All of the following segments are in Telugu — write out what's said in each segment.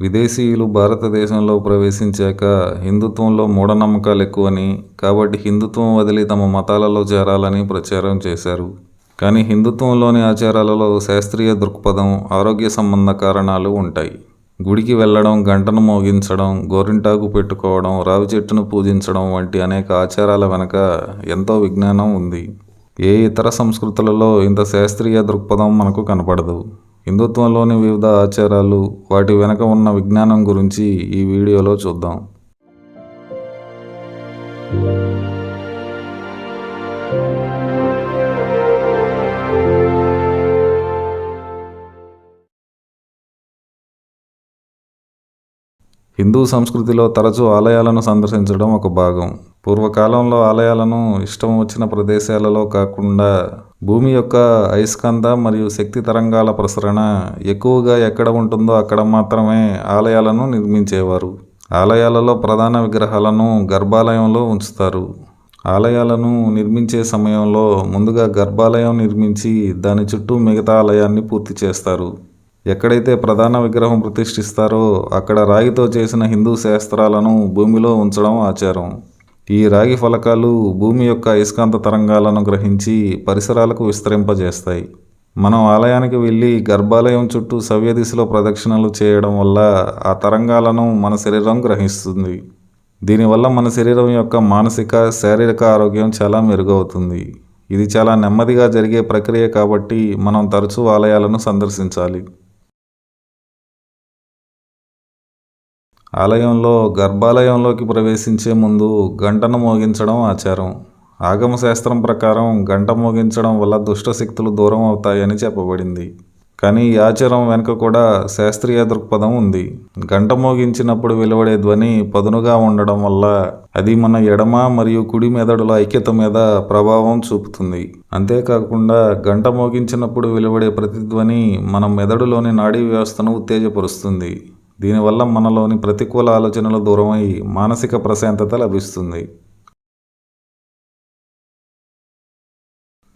విదేశీయులు భారతదేశంలో ప్రవేశించాక హిందుత్వంలో మూఢనమ్మకాలు ఎక్కువని కాబట్టి హిందుత్వం వదిలి తమ మతాలలో చేరాలని ప్రచారం చేశారు. కానీ హిందుత్వంలోని ఆచారాలలో శాస్త్రీయ దృక్పథం ఆరోగ్య సంబంధ కారణాలు ఉంటాయి. గుడికి వెళ్ళడం గంటను మోగించడం గోరింటాకు పెట్టుకోవడం రావి చెట్టును పూజించడం వంటి అనేక ఆచారాల వెనక ఎంతో విజ్ఞానం ఉంది. ఏ ఇతర సంస్కృతులలో ఇంత శాస్త్రీయ దృక్పథం మనకు కనపడదు. హిందుత్వంలోని వివిధ ఆచారాలు వాటి వెనక ఉన్న విజ్ఞానం గురించి ఈ వీడియోలో చూద్దాం. హిందూ సంస్కృతిలో తరచూ ఆలయాలను సందర్శించడం ఒక భాగం. పూర్వకాలంలో ఆలయాలను ఇష్టం వచ్చిన ప్రదేశాలలో కాకుండా భూమి యొక్క అయస్కాంత మరియు శక్తి తరంగాల ప్రసరణ ఎక్కువగా ఎక్కడ ఉంటుందో అక్కడ మాత్రమే ఆలయాలను నిర్మించేవారు. ఆలయాలలో ప్రధాన విగ్రహాలను గర్భాలయంలో ఉంచుతారు. ఆలయాలను నిర్మించే సమయంలో ముందుగా గర్భాలయం నిర్మించి దాని చుట్టూ మిగతా ఆలయాన్ని పూర్తి చేస్తారు. ఎక్కడైతే ప్రధాన విగ్రహం ప్రతిష్ఠిస్తారో అక్కడ రాగితో చేసిన హిందూ శాస్త్రాలను భూమిలో ఉంచడం ఆచారం. ఈ రాగి ఫలకాలు భూమి యొక్క అయస్కాంత తరంగాలను గ్రహించి పరిసరాలకు విస్తరింపజేస్తాయి. మనం ఆలయానికి వెళ్ళి గర్భాలయం చుట్టూ సవ్య దిశలో ప్రదక్షిణలు చేయడం వల్ల ఆ తరంగాలను మన శరీరం గ్రహిస్తుంది. దీనివల్ల మన శరీరం యొక్క మానసిక శారీరక ఆరోగ్యం చాలా మెరుగవుతుంది. ఇది చాలా నెమ్మదిగా జరిగే ప్రక్రియ కాబట్టి మనం తరచూ ఆలయాలను సందర్శించాలి. ఆలయంలో గర్భాలయంలోకి ప్రవేశించే ముందు గంటను మోగించడం ఆచారం. ఆగమ శాస్త్రం ప్రకారం గంట మోగించడం వల్ల దుష్ట శక్తులు దూరం అవుతాయని చెప్పబడింది. కానీ ఈ ఆచారం వెనుక కూడా శాస్త్రీయ దృక్పథం ఉంది. గంట మోగించినప్పుడు వెలువడే ధ్వని పదునుగా ఉండడం వల్ల అది మన ఎడమ మరియు కుడి మెదడుల ఐక్యత మీద ప్రభావం చూపుతుంది. అంతేకాకుండా గంట మోగించినప్పుడు వెలువడే ప్రతిధ్వని మన మెదడులోని నాడీ వ్యవస్థను ఉత్తేజపరుస్తుంది. దీనివల్ల మనలోని ప్రతికూల ఆలోచనలు దూరమై మానసిక ప్రశాంతత లభిస్తుంది.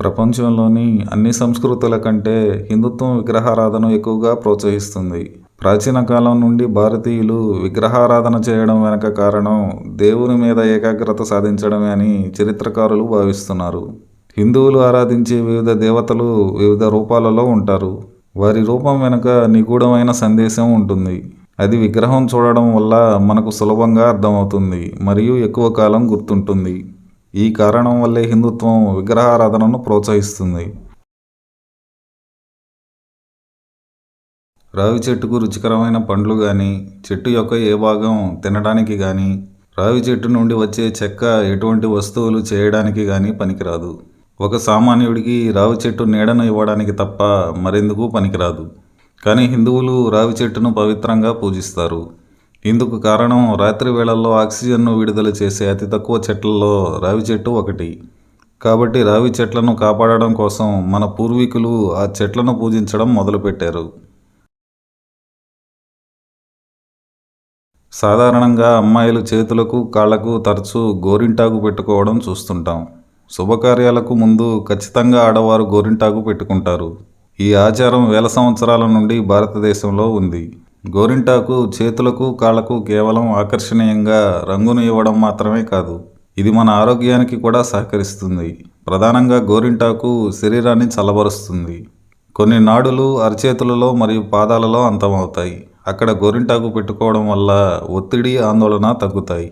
ప్రపంచంలోని అన్ని సంస్కృతుల కంటే హిందుత్వం విగ్రహారాధన ఎక్కువగా ప్రోత్సహిస్తుంది. ప్రాచీన కాలం నుండి భారతీయులు విగ్రహారాధన చేయడం వెనక కారణం దేవుని మీద ఏకాగ్రత సాధించడమే అని చరిత్రకారులు భావిస్తున్నారు. హిందువులు ఆరాధించే వివిధ దేవతలు వివిధ రూపాలలో ఉంటారు. వారి రూపం వెనుక నిగూఢమైన సందేశం ఉంటుంది. అది విగ్రహం చూడడం వల్ల మనకు సులభంగా అర్థమవుతుంది మరియు ఎక్కువ కాలం గుర్తుంటుంది. ఈ కారణం వల్లే హిందుత్వం విగ్రహారాధనను ప్రోత్సహిస్తుంది. రావి చెట్టుకు రుచికరమైన పండ్లు కానీ చెట్టు యొక్క ఏ భాగం తినడానికి కానీ రావి చెట్టు నుండి వచ్చే చెక్క ఎటువంటి వస్తువులు చేయడానికి కానీ పనికిరాదు. ఒక సామాన్యుడికి రావి చెట్టు నీడను ఇవ్వడానికి తప్ప మరెందుకు పనికిరాదు. కానీ హిందువులు రావి చెట్టును పవిత్రంగా పూజిస్తారు. ఇందుకు కారణం రాత్రి వేళల్లో ఆక్సిజన్ను విడుదల చేసే అతి తక్కువ చెట్లలో రావి చెట్టు ఒకటి. కాబట్టి రావి చెట్లను కాపాడడం కోసం మన పూర్వీకులు ఆ చెట్లను పూజించడం మొదలుపెట్టారు. సాధారణంగా అమ్మాయిలు చేతులకు కాళ్ళకు తరచూ గోరింటాకు పెట్టుకోవడం చూస్తుంటాం. శుభకార్యాలకు ముందు ఖచ్చితంగా ఆడవారు గోరింటాకు పెట్టుకుంటారు. ఈ ఆచారం వేల సంవత్సరాల నుండి భారతదేశంలో ఉంది. గోరింటాకు చేతులకు కాళ్ళకు కేవలం ఆకర్షణీయంగా రంగును ఇవ్వడం మాత్రమే కాదు ఇది మన ఆరోగ్యానికి కూడా సహకరిస్తుంది. ప్రధానంగా గోరింటాకు శరీరాన్ని చల్లబరుస్తుంది. కొన్ని నాడులు అరచేతులలో మరియు పాదాలలో అంతమవుతాయి. అక్కడ గోరింటాకు పెట్టుకోవడం వల్ల ఒత్తిడి ఆందోళన తగ్గుతాయి.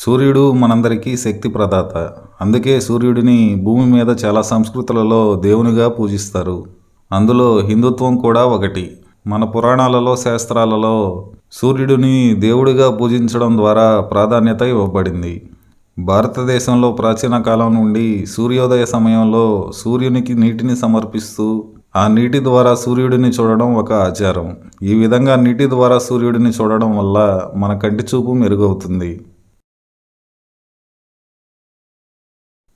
సూర్యుడు మనందరికీ శక్తి ప్రదాత. అందుకే సూర్యుడిని భూమి మీద చాలా సంస్కృతులలో దేవునిగా పూజిస్తారు. అందులో హిందుత్వం కూడా ఒకటి. మన పురాణాలలో శాస్త్రాలలో సూర్యుడిని దేవుడిగా పూజించడం ద్వారా ప్రాధాన్యత ఇవ్వబడింది. భారతదేశంలో ప్రాచీన కాలం నుండి సూర్యోదయ సమయంలో సూర్యునికి నీటిని సమర్పిస్తూ ఆ నీటి ద్వారా సూర్యుడిని చూడడం ఒక ఆచారం. ఈ విధంగా నీటి ద్వారా సూర్యుడిని చూడడం వల్ల మన కంటి చూపు మెరుగవుతుంది.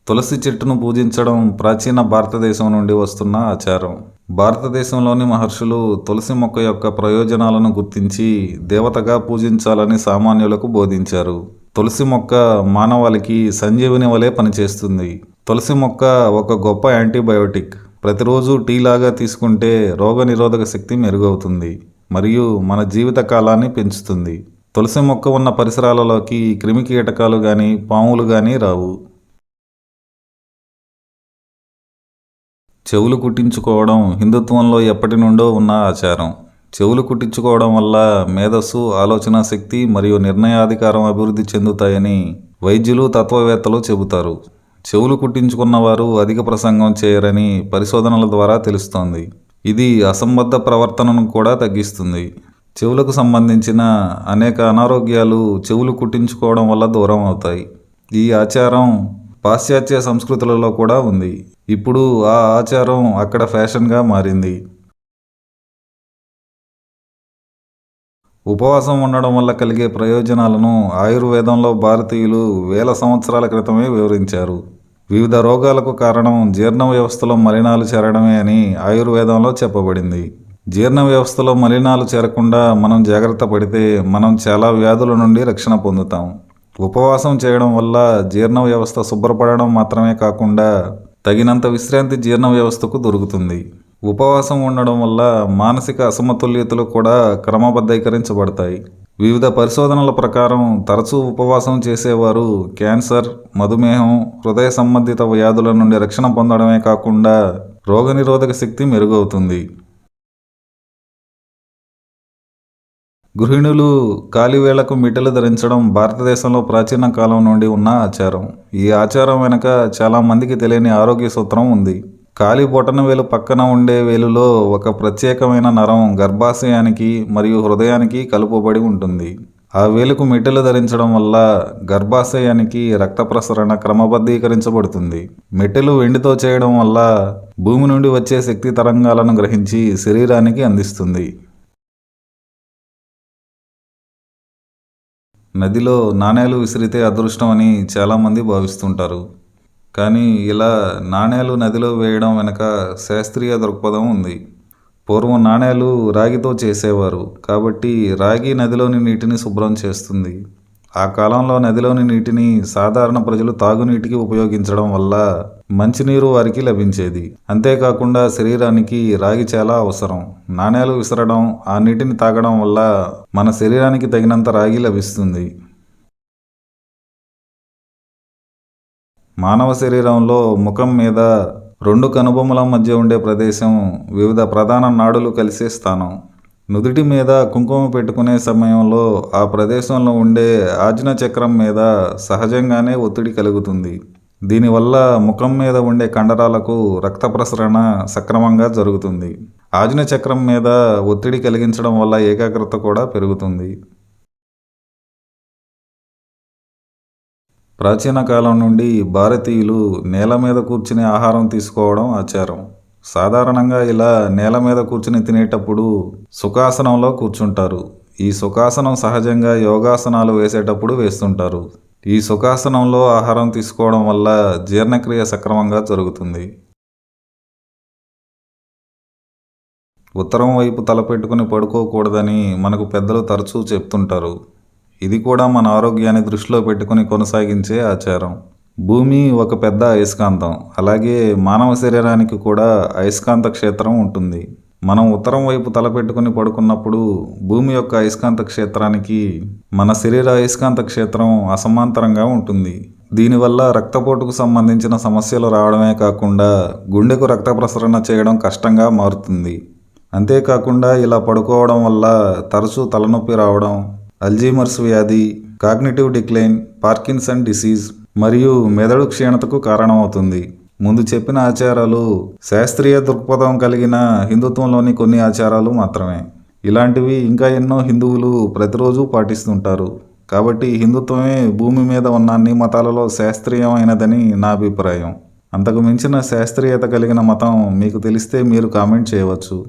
తులసి చెట్టును పూజించడం ప్రాచీన భారతదేశం నుండి వస్తున్న ఆచారం. భారతదేశంలోని మహర్షులు తులసి మొక్క యొక్క ప్రయోజనాలను గుర్తించి దేవతగా పూజించాలని సామాన్యులకు బోధించారు. తులసి మొక్క మానవాళికి సంజీవిని వలె పనిచేస్తుంది. తులసి మొక్క ఒక గొప్ప యాంటీబయోటిక్. ప్రతిరోజు టీ లాగా తీసుకుంటే రోగనిరోధక శక్తి మెరుగవుతుంది మరియు మన జీవిత కాలాన్ని పెంచుతుంది. తులసి మొక్క ఉన్న పరిసరాలలోకి క్రిమి కీటకాలు కానీ పాములు కానీ రావు. చెవులు కుట్టించుకోవడం హిందుత్వంలో ఎప్పటి నుండో ఉన్న ఆచారం. చెవులు కుట్టించుకోవడం వల్ల మేధస్సు ఆలోచన శక్తి మరియు నిర్ణయాధికారం అభివృద్ధి చెందుతాయని వైద్యులు తత్వవేత్తలు చెబుతారు. చెవులు కుట్టించుకున్న వారు అధిక ప్రసంగం చేయరని పరిశోధనల ద్వారా తెలుస్తోంది. ఇది అసంబద్ధ ప్రవర్తనను కూడా తగ్గిస్తుంది. చెవులకు సంబంధించిన అనేక అనారోగ్యాలు చెవులు కుట్టించుకోవడం వల్ల దూరం అవుతాయి. ఈ ఆచారం పాశ్చాత్య సంస్కృతులలో కూడా ఉంది. ఇప్పుడు ఆ ఆచారం అక్కడ ఫ్యాషన్గా మారింది. ఉపవాసం ఉండడం వల్ల కలిగే ప్రయోజనాలను ఆయుర్వేదంలో భారతీయులు వేల సంవత్సరాల క్రితమే వివరించారు. వివిధ రోగాలకు కారణం జీర్ణ వ్యవస్థలో మలినాలు చేరడమే అని ఆయుర్వేదంలో చెప్పబడింది. జీర్ణ వ్యవస్థలో మలినాలు చేరకుండా మనం జాగ్రత్త పడితే మనం చాలా వ్యాధుల నుండి రక్షణ పొందుతాం. ఉపవాసం చేయడం వల్ల జీర్ణ వ్యవస్థ శుభ్రపడడం మాత్రమే కాకుండా తగినంత విశ్రాంతి జీర్ణ వ్యవస్థకు దొరుకుతుంది. ఉపవాసం ఉండడం వల్ల మానసిక అసమతుల్యతలు కూడా క్రమబద్ధీకరించబడతాయి. వివిధ పరిశోధనల ప్రకారం తరచూ ఉపవాసం చేసేవారు క్యాన్సర్ మధుమేహం హృదయ సంబంధిత వ్యాధుల నుండి రక్షణ పొందడమే కాకుండా రోగనిరోధక శక్తి మెరుగవుతుంది. గృహిణులు కాలివేళకు మిటలు ధరించడం భారతదేశంలో ప్రాచీన కాలం నుండి ఉన్న ఆచారం. ఈ ఆచారం వెనుక చాలామందికి తెలియని ఆరోగ్య సూత్రం ఉంది. కాలి బొటన వేలు పక్కన ఉండే వేలులో ఒక ప్రత్యేకమైన నరం గర్భాశయానికి మరియు హృదయానికి కలుపబడి ఉంటుంది. ఆ వేలుకు మిటలు ధరించడం వల్ల గర్భాశయానికి రక్త ప్రసరణ క్రమబద్ధీకరించబడుతుంది. మెట్టెలు వెండితో చేయడం వల్ల భూమి నుండి వచ్చే శక్తి తరంగాలను గ్రహించి శరీరానికి అందిస్తుంది. నదిలో నాణేలు విసిరితే అదృష్టం అని చాలామంది భావిస్తుంటారు. కానీ ఇలా నాణేలు నదిలో వేయడం వెనక శాస్త్రీయ దృక్పథం ఉంది. పూర్వం నాణేలు రాగితో చేసేవారు. కాబట్టి రాగి నదిలోని నీటిని శుభ్రం చేస్తుంది. ఆ కాలంలో నదిలోని నీటిని సాధారణ ప్రజలు తాగునీటికి ఉపయోగించడం వల్ల మంచినీరు వారికి లభించేది. అంతేకాకుండా శరీరానికి రాగి చాలా అవసరం. నాణేలు విసరడం ఆ నీటిని తాగడం వల్ల మన శరీరానికి తగినంత రాగి లభిస్తుంది. మానవ శరీరంలో ముఖం మీద రెండు కనుబొమ్మల మధ్య ఉండే ప్రదేశం వివిధ ప్రధాన నాడులు కలిసే స్థానం. నుదుటి మీద కుంకుమ పెట్టుకునే సమయంలో ఆ ప్రదేశంలో ఉండే ఆజ్న చక్రం మీద సహజంగానే ఒత్తిడి కలుగుతుంది. దీనివల్ల ముఖం మీద ఉండే కండరాలకు రక్త ప్రసరణ సక్రమంగా జరుగుతుంది. ఆజ్న చక్రం మీద ఒత్తిడి కలిగించడం వల్ల ఏకాగ్రత కూడా పెరుగుతుంది. ప్రాచీన కాలం నుండి భారతీయులు నేల మీద కూర్చునే ఆహారం తీసుకోవడం ఆచారం. సాధారణంగా ఇలా నేల మీద కూర్చుని తినేటప్పుడు సుఖాసనంలో కూర్చుంటారు. ఈ సుఖాసనం సహజంగా యోగాసనాలు వేసేటప్పుడు వేస్తుంటారు. ఈ సుఖాసనంలో ఆహారం తీసుకోవడం వల్ల జీర్ణక్రియ సక్రమంగా జరుగుతుంది. ఉత్తరం వైపు తలపెట్టుకుని పడుకోకూడదని మనకు పెద్దలు తరచూ చెప్తుంటారు. ఇది కూడా మన ఆరోగ్యాన్ని దృష్టిలో పెట్టుకుని కొనసాగించే ఆచారం. భూమి ఒక పెద్ద అయస్కాంతం. అలాగే మానవ శరీరానికి కూడా అయస్కాంత క్షేత్రం ఉంటుంది. మనం ఉత్తరం వైపు తలపెట్టుకుని పడుకున్నప్పుడు భూమి యొక్క అయస్కాంత క్షేత్రానికి మన శరీర అయస్కాంత క్షేత్రం అసమాంతరంగా ఉంటుంది. దీనివల్ల రక్తపోటుకు సంబంధించిన సమస్యలు రావడమే కాకుండా గుండెకు రక్త ప్రసరణ చేయడం కష్టంగా మారుతుంది. అంతేకాకుండా ఇలా పడుకోవడం వల్ల తరచూ తలనొప్పి రావడం అల్జీమర్స్ వ్యాధి కాగ్నిటివ్ డిక్లైన్ పార్కిన్సన్ డిసీజ్ మరియు మెదడు క్షీణతకు కారణమవుతుంది. ముందు చెప్పిన ఆచారాలు శాస్త్రీయ దృక్పథం కలిగిన హిందుత్వంలోని కొన్ని ఆచారాలు మాత్రమే. ఇలాంటివి ఇంకా ఎన్నో హిందువులు ప్రతిరోజు పాటిస్తుంటారు. కాబట్టి హిందుత్వమే భూమి మీద ఉన్న అన్ని మతాలలో శాస్త్రీయమైనదని నా అభిప్రాయం. అంతకు మించిన శాస్త్రీయత కలిగిన మతం మీకు తెలిస్తే మీరు కామెంట్ చేయవచ్చు.